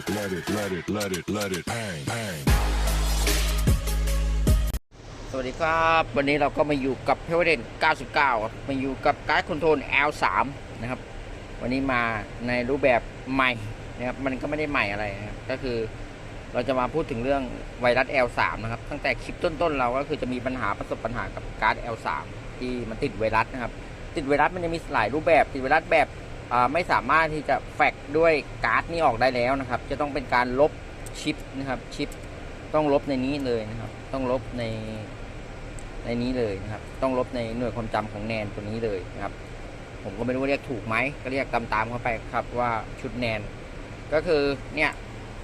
it, let it, let it, let it, let it bang, bang. สวัสดีครับ วันนี้เราก็มาอยู่กับเพลเดน99 มาอยู่กับการ์ดคอนโทรล L3 นะครับ วันนี้มาในรูปแบบใหม่นะครับ มันก็ไม่ได้ใหม่อะไรนะครับ ก็คือเราจะมาพูดถึงเรื่องไวรัส L3 นะครับ ตั้งแต่คลิปต้นๆ เราก็คือจะมีปัญหาประสบปัญหากับการ์ด L3 ที่มันติดไวรัสนะครับ ติดไวรัสมันจะมีหลายรูปแบบ ติดไวรัสแบบ ไม่สามารถที่จะแฟกด้วยการ์ดนี้ออกได้แล้วนะครับ จะต้องเป็นการลบชิปนะครับชิปต้องลบในนี้เลยนะครับ ต้องลบในในนี้เลยนะครับ ต้องลบในหน่วยความจำของแนนตัวนี้เลยนะครับ ผมก็ไม่รู้ว่าเรียกถูกไหมก็เรียกตามๆเข้าไปครับว่าชุดแนน ก็คือเนี่ย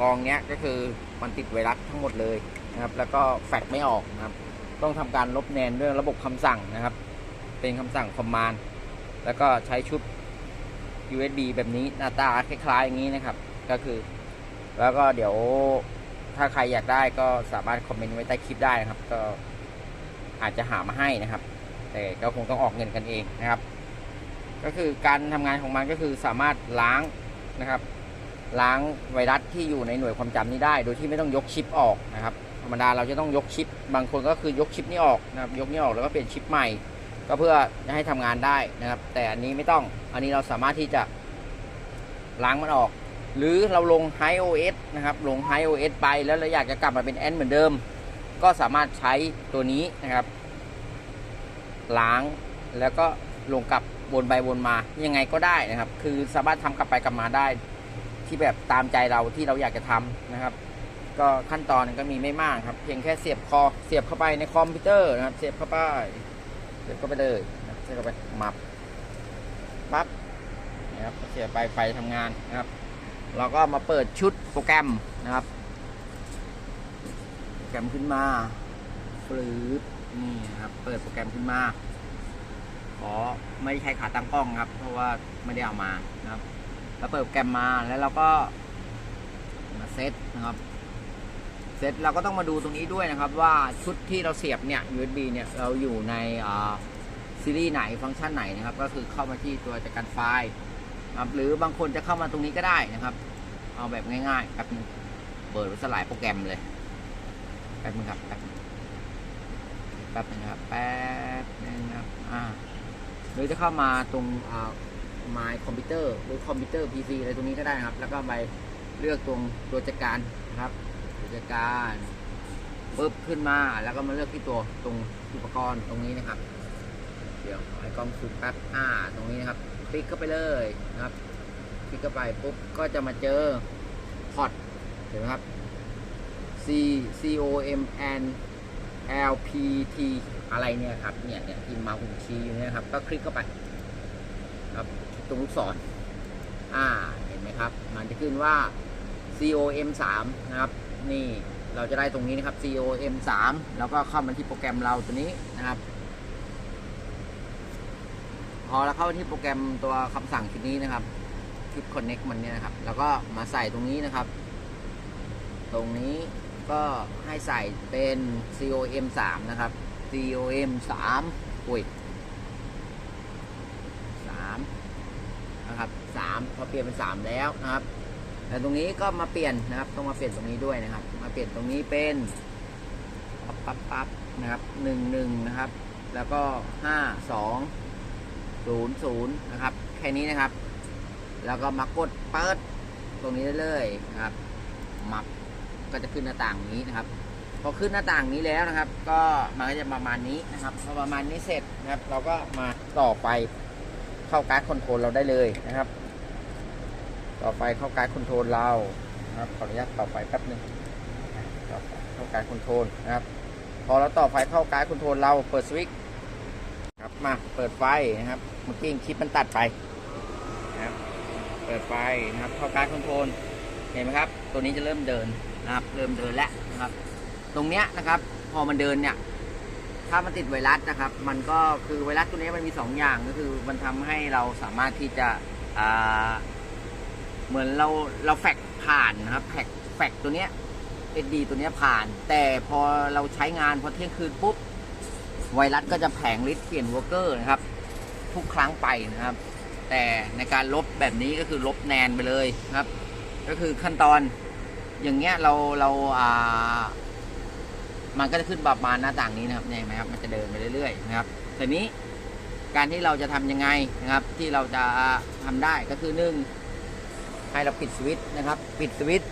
กองเนี้ยก็คือมันติดไวรัสทั้งหมดเลยนะครับ แล้วก็แฟกไม่ออกนะครับ ต้องทำการลบแนนด้วยระบบคำสั่งนะครับ เป็นคำสั่งคอมมานด์แล้วก็ใช้ชุด USB แบบนี้หน้าตาคล้าย ๆ อย่างนี้นะครับ ก็คือ แล้วก็เดี๋ยวถ้าใครอยากได้ก็สามารถคอมเมนต์ไว้ใต้คลิปได้นะครับ ก็อาจจะหามาให้นะครับ แต่ก็คงต้องออกเงินกันเองนะครับ ก็คือการทำงานของมันก็คือสามารถล้างนะครับ ล้างไวรัสที่อยู่ในหน่วยความจำนี้ได้ โดยที่ไม่ต้องยกชิปออกนะครับ ธรรมดาเราจะต้องยกชิป บางคนก็คือยกชิปนี้ออกนะครับ ยกนี้ออกแล้วก็เปลี่ยนชิปใหม่ ก็เพื่อจะให้ทำงานได้นะครับ แต่อันนี้ไม่ต้องอันนี้เราสามารถที่จะล้างมันออก หรือเราลง High OS นะครับ ลง High OS ไปแล้วเราอยากจะกลับมาเป็น N เหมือนเดิม ก็สามารถใช้ตัวนี้นะครับ ล้างแล้วก็ลงกลับวนไปวนมายังไงก็ได้นะครับ คือสามารถทำกลับไปกลับมาได้ ที่แบบตามใจเราที่เราอยากจะทำนะครับ ก็ขั้นตอนก็มีไม่มากครับ เพียงแค่เสียบคอเสียบเข้าไปในคอมพิวเตอร์นะครับ เสียบเข้าไป เสียบเข้าไปเลยเสียบเข้าไปมับปั๊บนะครับเสียบไปไฟทำงานนะครับ เราก็มาเปิดชุดโปรแกรมนะครับโปรแกรมขึ้นมาฟลืบนี่นะครับ เปิดโปรแกรมขึ้นมาขอไม่ใช้ขาตั้งกล้องครับ เพราะว่าไม่ได้เอามานะครับ แล้วเปิดโปรแกรมมาแล้วเราก็มาเซตนะครับ เซตเราก็ต้องมาดูตรงนี้ด้วยนะครับว่าชุดที่เราเสียบเนี่ย USB เนี่ยเราอยู่ในซีรีส์ไหนฟังก์ชันไหนนะครับ ก็คือเข้ามาที่ตัวจัดการไฟล์ครับหรือบางคนจะเข้ามาตรงนี้ก็ได้นะครับ เอาแบบง่ายๆแป๊บนึงเปิดสลายโปรแกรมเลยแป๊บนึงครับแป๊บนึงแป๊บนึงครับแป๊บนึงครับอ่าหรือจะเข้ามาตรงอ่า My Computer หรือ Computer PC อะไรตรงนี้ก็ได้นะครับ แล้วก็ไปเลือกตรงตัวจัดการนะครับ ตัวจัดการปึ๊บขึ้นมาแล้วก็มาเลือกที่ตัวตรงอุปกรณ์ตรงนี้นะครับ เดี๋ยวขอให้กล้องซูมแป๊บอ่าตรงนี้นะครับ คลิกเข้าไปเลยนะครับ คลิกเข้าไปปุ๊บก็จะมาเจอพอร์ตเห็นไหมครับ C C O M N L P T อะไรเนี่ยครับเนี่ยเนี่ยที่มาหุ่นชี้อยู่เนี่ยครับ ก็คลิกเข้าไปครับตรงลูกศรอ่าเห็นไหมครับ มันจะขึ้นว่า C O M 3นะครับ นี่เราจะได้ตรงนี้นะครับ C O M 3แล้วก็เข้ามาที่โปรแกรมเราตัวนี้นะครับ พอเราเข้าที่โปรแกรมตัวคำสั่งชุดนี้นะครับชุด connect มันเนี่ยนะครับ แล้วก็มาใส่ตรงนี้นะครับ ตรงนี้ก็ให้ใส่เป็น COM 3นะครับ COM 3อุ้ย3นะครับ3พอเปลี่ยนเป็น 3 แล้วนะครับ แต่ตรงนี้ก็มาเปลี่ยนนะครับ ต้องมาเปลี่ยนตรงนี้ด้วยนะครับ มาเปลี่ยนตรงนี้เป็นปั๊บปั๊บปั๊บนะครับ1 1นะครับ แล้วก็5 2 0 0นย์ศูนย์นะครับ แค่นี้นะครับ แล้วก็มากดเปิดตรงนี้ได้เลยนะครับ มับก็จะขึ้นหน้าต่างนี้นะครับพอขึ้นหน้าต่างนี้แล้วนะครับ ก็มันก็จะประมาณนี้นะครับพอประมาณนี้เสร็จนะครับ เราก็มาต่อไฟเข้าการ์ดคอนโทรลเราได้เลยนะครับ ต่อไฟเข้าการคอนโทรลเรานะครับขออนุญาตต่อไฟแป๊บหนึงต่อไฟเข้าการคอนโทรลนะครับ พอเราต่อไฟเข้าการคอนโทรลเราเปิดสวิตช์ครับมาเปิดไฟนะครับเมื่อกี้คลิปมันตัดไปนะครับเปิดไฟนะครับเข้าการคอนโทรลเห็นไหมครับ ตัวนี้จะเริ่มเดินนะครับ เริ่มเดินแล้วนะครับ ตรงเนี้ยนะครับ พอมันเดินเนี่ยถ้ามันติดไวรัสนะครับ มันก็คือไวรัสตัวนี้มันมี 2 อย่างก็คือมันทำให้เราสามารถที่จะอ่า เหมือนเราเราแฟกผ่านนะครับแฟกแฟกตัวเนี้ยเอดีตัวเนี้ยผ่าน แต่พอเราใช้งานพอเที่ยงคืนปุ๊บไวรัสก็จะแผงฤทธิ์เปลี่ยนวอร์เกอร์นะครับ ทุกครั้งไปนะครับ แต่ในการลบแบบนี้ก็คือลบแนนไปเลยนะครับ ก็คือขั้นตอนอย่างเงี้ยเราเราอ่ามันก็จะขึ้นประมาณหน้าต่างนี้นะครับเนี่ยเห็นไหมครับมันจะเดินไปเรื่อยๆนะครับแต่นี้การที่เราจะทำยังไงนะครับ ที่เราจะทำได้ก็คือหนึ่ง ให้เราปิดสวิตช์นะครับ ปิดสวิตช์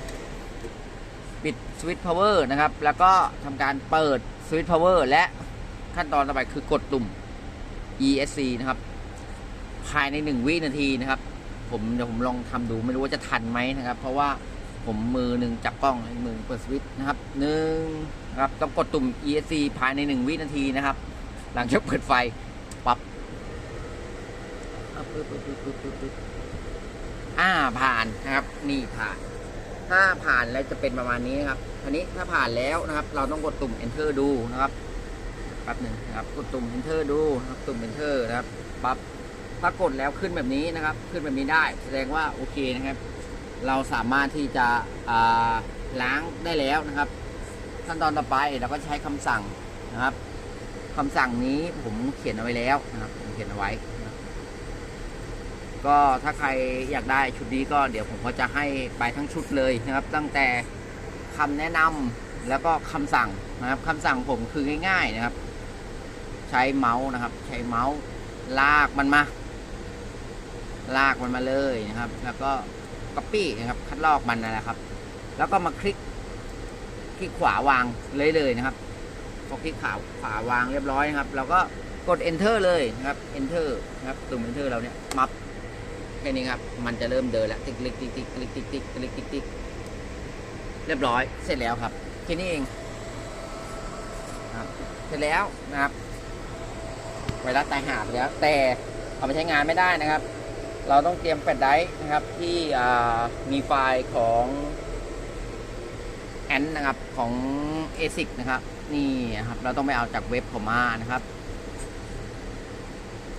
ปิดสวิตช์พาวเวอร์นะครับ แล้วก็ทำการเปิดสวิตช์พาวเวอร์และขั้นตอนต่อไปคือกดตุ่ม ESC นะครับ ภายในหนึ่งวินาทีนะครับ ผมเดี๋ยวผมลองทำดูไม่รู้ว่าจะทันไหมนะครับ เพราะว่าผมมือหนึ่งจับกล้องอีกมือเปิดสวิตช์นะครับหนึ่งนะครับต้องกดตุ่ม ESC ภายในหนึ่งวินาทีนะครับ หลังจากเปิดไฟปับ๊บ อ่าผ่านนะครับนี่ผ่าน ถ้าผ่านแล้วจะเป็นประมาณนี้นะครับทีนี้ถ้าผ่านแล้วนะครับ เราต้องกดตุ่ม enter ดูนะครับแป๊บหนึ่งนะครับกดตุ่ม enter ดูนะครับตุ่ม enter นะครับปั๊บถ้ากดแล้วขึ้นแบบนี้นะครับ ขึ้นแบบนี้ได้ แสดงว่าโอเคนะครับ เราสามารถที่จะล้างได้แล้วนะครับ ขั้นตอนต่อไปเราก็ใช้คำสั่งนะครับคำสั่งนี้ผมเขียนเอาไว้แล้วนะครับผมเขียนเอาไว้ ก็ถ้าใครอยากได้ชุดนี้ก็เดี๋ยวผมก็จะให้ไปทั้งชุดเลยนะครับ ตั้งแต่คำแนะนำแล้วก็คำสั่งนะครับคำสั่งผมคือง่ายๆนะครับ ใช้เมาส์นะครับ ใช้เมาส์ลากมันมา ลากมันมาเลยนะครับ แล้วก็ copy นะครับ คัดลอกมันนั่นแหละครับ แล้วก็มาคลิกคลิกขวาวางเลยเลยนะครับพอคลิกขวาขวาวางเรียบร้อยนะครับ เราก็กด enter เลยนะครับ enter นะครับตุ่ม enter เราเนี่ยมับ แค่นี้ครับ มันจะเริ่มเดินแล้วติ๊กติ๊กติ๊กติ๊กติ๊กติ๊กติ๊กติ๊กติ๊กติ๊กเรียบร้อย เสร็จแล้วครับแค่นี้เองครับเสร็จแล้วนะครับ ไวรัสตายหาไปแล้ว แต่เอาไปใช้งานไม่ได้นะครับ เราต้องเตรียมแฟลชไดร์นะครับที่มีไฟล์ของแอนนะครับของ ASIC นะครับ นี่นะครับ เราต้องไปเอาจากเว็บของมานะครับ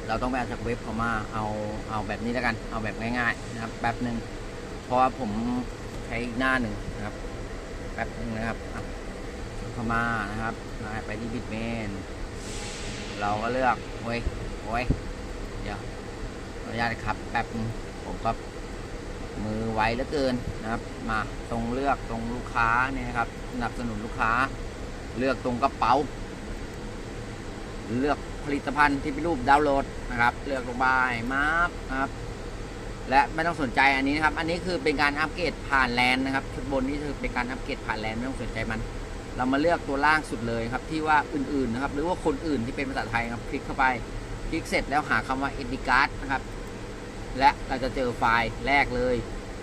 เราต้องไปเอาจากเว็บเของมาเอาเอาแบบนี้แล้วกัน เอาแบบง่ายๆนะครับแป๊บหนึ่งเพราะว่าผมใช้อีกหน้าหนึ่งนะครับแป๊บหนึงนะครับเข้ามานะครับไปที่บิตเมน เราก็เลือกโอ้ยโอ้ยเดี๋ยวอนุญาตนะครับแป๊บนึงผมก็มือไวเหลือเกินนะครับ มาตรงเลือกตรงลูกค้าเนี่ยนะครับสนับสนุนลูกค้า เลือกตรงกระเป๋า เลือก ผลิตภัณฑ์ที่เป็นรูปดาวน์โหลดนะครับ เลือกลงไปมาบนะครับ และไม่ต้องสนใจอันนี้นะครับ อันนี้คือเป็นการอัปเกรดผ่านแลนนะครับชุดบนนี่คือเป็นการอัปเกรดผ่านแลนไม่ต้องสนใจมัน เรามาเลือกตัวล่างสุดเลยครับ ที่ว่าอื่นๆนะครับ หรือว่าคนอื่นที่เป็นภาษาไทยครับ คลิกเข้าไป คลิกเสร็จแล้วหาคำว่า e d i c a r d นะครับ และเราจะเจอไฟล์แรกเลย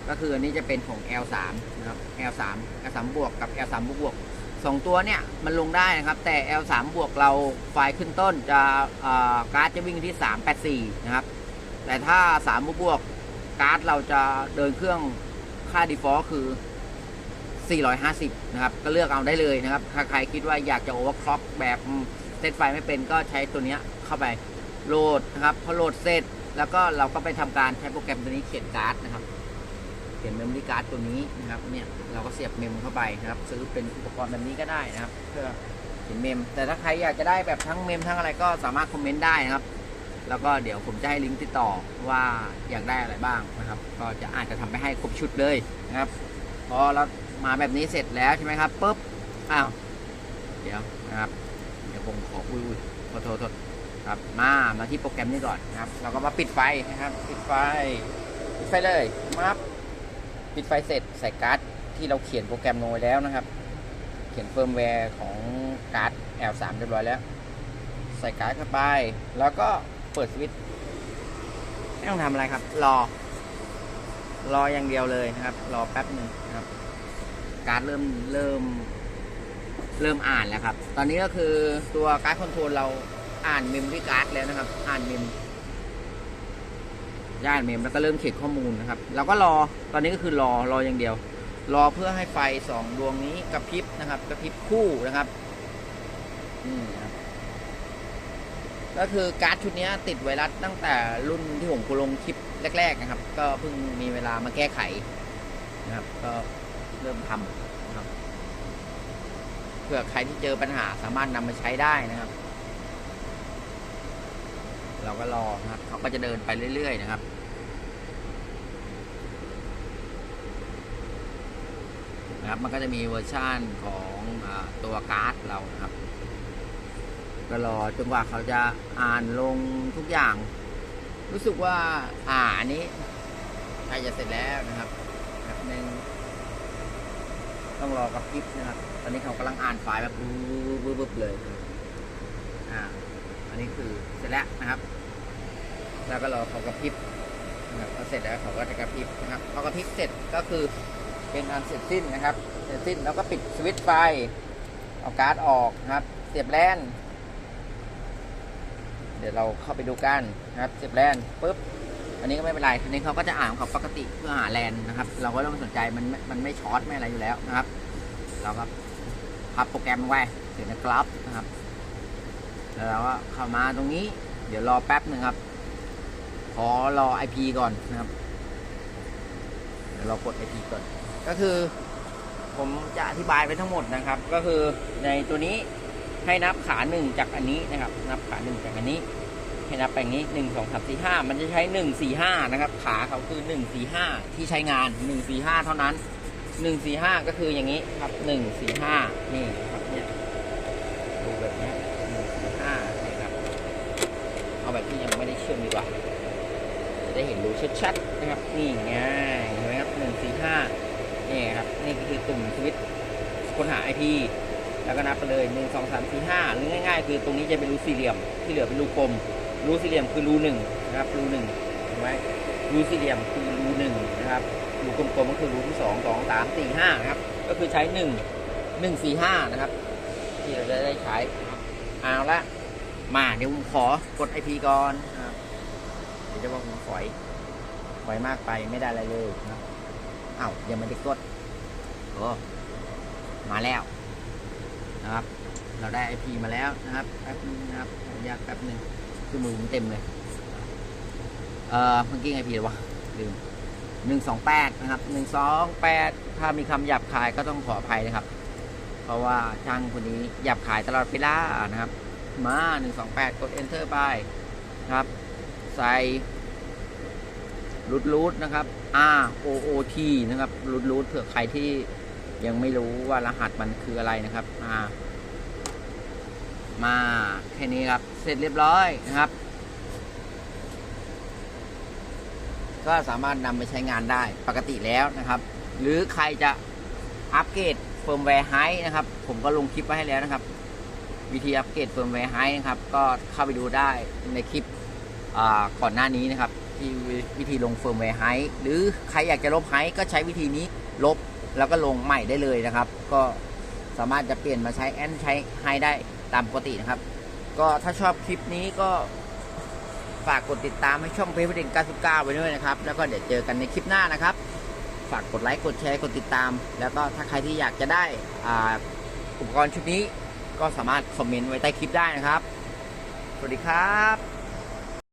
ก็คืออันนี้จะเป็นของ L3 นะครับ L3 L3 บวกกับ L3 บวกบวก สองตัวเนี่ยมันลงได้นะครับ แต่ L3 บวกเราไฟล์ขึ้นต้นจะการ์ดจะวิ่งที่ 384 นะครับ แต่ถ้า 3 บวกบวกการ์ดเราจะเดินเครื่องค่า default คือ 450 นะครับ ก็เลือกเอาได้เลยนะครับ ถ้าใครคิดว่าอยากจะโอเวอร์คล็อกแบบเซตไฟไม่เป็นก็ใช้ตัวนี้เข้าไปโหลดนะครับพอโหลดเสร็จ แล้วก็เราก็ไปทำการใช้โปรแกรมตัวนี้เขียนการ์ดนะครับ เขียนเมมโมรี่การ์ดตัวนี้นะครับเนี่ยเราก็เสียบเมมเข้าไปนะครับ ซื้อเป็นอุปกรณ์แบบนี้ก็ได้นะครับ เพื่อเขียนเมม แต่ถ้าใครอยากจะได้แบบทั้งเมมทั้งอะไรก็สามารถคอมเมนต์ได้นะครับ แล้วก็เดี๋ยวผมจะให้ลิงก์ติดต่อว่าอยากได้อะไรบ้างนะครับ ก็จะอาจจะทำไปให้ครบชุดเลยนะครับพอเรามาแบบนี้เสร็จแล้วใช่ไหมครับปุ๊บอ้าวเดี๋ยวนะครับเดี๋ยวผมขออุ้ยอุ้ยขอโทษโทษครับมามาที่โปรแกรมนี้ก่อนนะครับ เราก็มาปิดไฟนะครับ ปิดไฟปิดไฟเลยมา ปิดไฟเสร็จใส่การ์ดที่เราเขียนโปรแกรมลงไว้แล้วนะครับ เขียนเฟิร์มแวร์ของการ์ด L3 เรียบร้อยแล้ว ใส่การ์ดเข้าไป แล้วก็เปิดสวิตช์ไม่ต้องทำอะไรครับ รอ รออย่างเดียวเลยนะครับ รอแป๊บหนึ่งนะครับ การ์ดเริ่มเริ่ม เริ่มอ่านแล้วครับ ตอนนี้ก็คือตัวการ์ดคอนโทรลเราอ่านเมม o รี่การ์ดแล้วนะครับ อ่านเมม ย่านเมมแล้วก็เริ่มเขียนข้อมูลนะครับเราก็รอตอนนี้ก็คือรอรออย่างเดียว รอเพื่อให้ไฟสองดวงนี้กระพริบนะครับกระพริบคู่นะครับนี่นะครับก็คือการ์ดชุดนี้ติดไวรัสตั้งแต่รุ่นที่ผมลงคลิปแรก ๆ นะครับ ก็เพิ่งมีเวลามาแก้ไขนะครับ ก็เริ่มทำนะครับเผื่อใครที่เจอปัญหาสามารถนำมาใช้ได้นะครับ เราก็รอนะครับเขาก็จะเดินไปเรื่อย ๆ นะครับ นะครับ มันก็จะมีเวอร์ชั่นของอตัวการ์ดเรานะครับ ก็รอจนกว่าเขาจะอ่านลงทุกอย่าง รู้สึกว่าอ่าอันนี้ใกล้จะเสร็จแล้วนะครับแบบหนึ่งต้องรอกับคลิปนะครับ ตอนนี้เขากำลังอ่านไฟล์แบบบึ๊บๆเลยอ่าอันนี้คือเสร็จแล้วนะครับ แล้วก็รอเขากระพริบนะครับพอเสร็จแล้วเขาก็จะกระพริบนะครับพอกระพริบเสร็จก็คือ เป็นอันเสร็จสิ้นนะครับ เสร็จสิ้นแล้วก็ปิดสวิตช์ไฟ เอาการ์ดออกนะครับ เสียบแลนเดี๋ยวเราเข้าไปดูกันนะครับ เสียบแลนปุ๊บ อันนี้ก็ไม่เป็นไรทีนี้เขาก็จะอ่านของเขาปกติเพื่อหาแลนนะครับ เราก็ไม่ต้องสนใจมันมันไม่ช็อตไม่อะไรอยู่แล้วนะครับ เราก็พับโปรแกรมไว้เดี๋ยวนะครับนะครับ แล้วเราก็เข้ามาตรงนี้ เดี๋ยวรอแป๊บหนึ่งครับ ขอรอ IP ก่อนนะครับ เดี๋ยวเรากด IP ก่อน ก็คือผมจะอธิบายไปทั้งหมดนะครับ ก็คือในตัวนี้ให้นับขาหนึ่งจากอันนี้นะครับ นับขาหนึ่งจากอันนี้ ให้นับไปอย่างนี้หนึ่งสองสามสี่ห้ามันจะใช้หนึ่งสี่ห้านะครับ ขาเขาคือหนึ่งสี่ห้าที่ใช้งานหนึ่งสี่ห้าเท่านั้นหนึ่งสี่ห้าก็คืออย่างนี้ครับหนึ่งสี่ห้านี่ครับเนี่ยดูแบบนี้หนึ่งสี่ห้านี่ครับ เอาแบบที่ยังไม่ได้เชื่อมดีกว่าจะได้เห็นรูชัดๆนะครับนี่ไงเห็นไหมครับหนึ่งสี่ห้า นี่ครับ นี่คือตุ่มสวิตค้นหา IP แล้วก็นับไปเลยหนึ่งสองสามสี่ห้าหรือง่ายๆ คือตรงนี้จะเป็นรูสี่เหลี่ยม ที่เหลือเป็นรูกลม รูสี่เหลี่ยมคือรูหนึ่งนะครับ รูหนึ่งเห็นไหมรูสี่เหลี่ยมคือรูหนึ่งนะครับ รูกลมๆก็คือรูที่สองสองสามสี่ห้านะครับ ก็คือใช้หนึ่งหนึ่งสี่ห้านะครับ ที่เราจะได้ใช้เอาละ มาเดี๋ยวผมขอกด IP ก่อนนะครับเดี๋ยวจะว่าผมฝอยฝอยมากไปไม่ได้อะไรเลยนะ ครับอ้ายังไม่ได้กดโอ้มาแล้วนะครับ เราได้ IP มาแล้วนะครับแป๊บนึงนะครับขออนุญาตแป๊บนึงคือมือผมเต็มเลยเอ่อเมื่อกี้ไอพีหรวะลืมหนึ่งสองแปดนะครับหนึ่งสองแปดถ้ามีคำหยาบคายก็ต้องขออภัยนะครับ เพราะว่าช่างคนนี้หยาบคายตลอดเวลานะครับ มาหนึ่งสองแปดกด enter ไปนะครับ ใส่รูดรูดนะครับ R O O T นะครับรูดรูดเผื่อใครที่ยังไม่รู้ว่ารหัสมันคืออะไรนะครับ R มาแค่นี้ครับ เสร็จเรียบร้อยนะครับ ก็สามารถนำไปใช้งานได้ปกติแล้วนะครับ หรือใครจะอัปเกรดเฟิร์มแวร์ไฮนะครับ ผมก็ลงคลิปไว้ให้แล้วนะครับ วิธีอัปเกรดเฟิร์มแวร์ไฮนะครับ ก็เข้าไปดูได้ในคลิปก่อนหน้านี้นะครับีวิธีลงเฟิร์มแวร์ไฮหรือใครอยากจะลบไฮก็ใช้วิธีนี้ลบแล้วก็ลงใหม่ได้เลยนะครับ ก็สามารถจะเปลี่ยนมาใช้แอนใช้ไฮได้ตามปกตินะครับ ก็ถ้าชอบคลิปนี้ก็ฝากกดติดตามให้ช่องเพจประเด็น99ไว้ด้วยนะครับ แล้วก็เดี๋ยวเจอกันในคลิปหน้านะครับ ฝากกดไลค์กดแชร์กดติดตาม แล้วก็ถ้าใครที่อยากจะได้อุปกรณ์ชุดนี้ก็สามารถคอมเมนต์ไว้ใต้คลิปได้นะครับ สวัสดีครับ